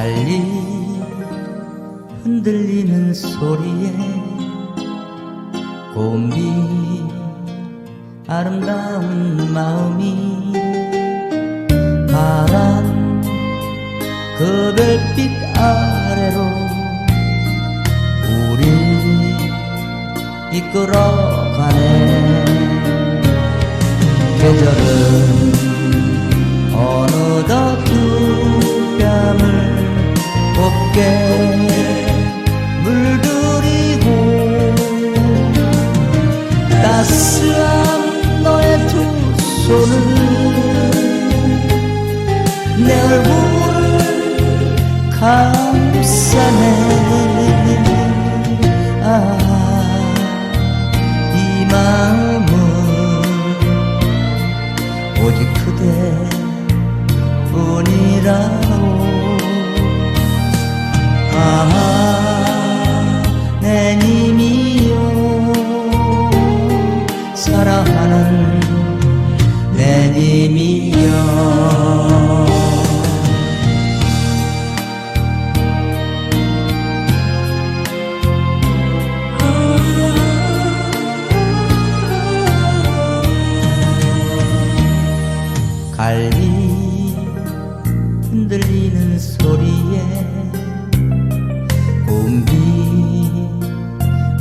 달리 흔들리는 소리에 곰비 아름다운 마음이 바람 그 별빛 아래로 우리 이끌어가네. 계절은 내 얼굴을 감싸네 아, 이 마음은 오직 님이요. 사랑하는 내 님이여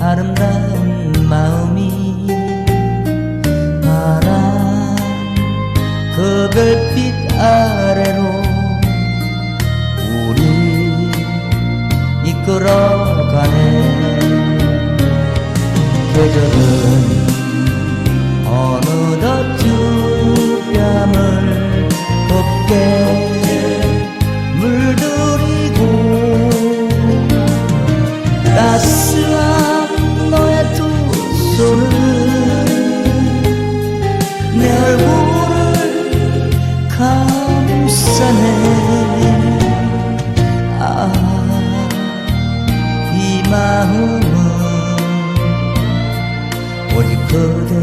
아름다운 마음이 파란 그 별빛 아래로 우리 이끌어가네. 계절은 어느 오직 그대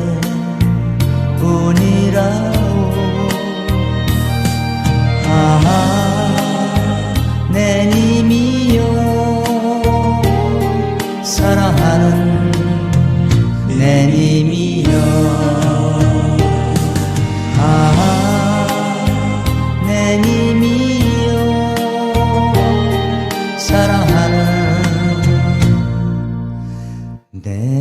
뿐이라오 아하 내 님이여. 사랑하는 내 님이여. 아하 내 님이여. 사랑하는 내 님.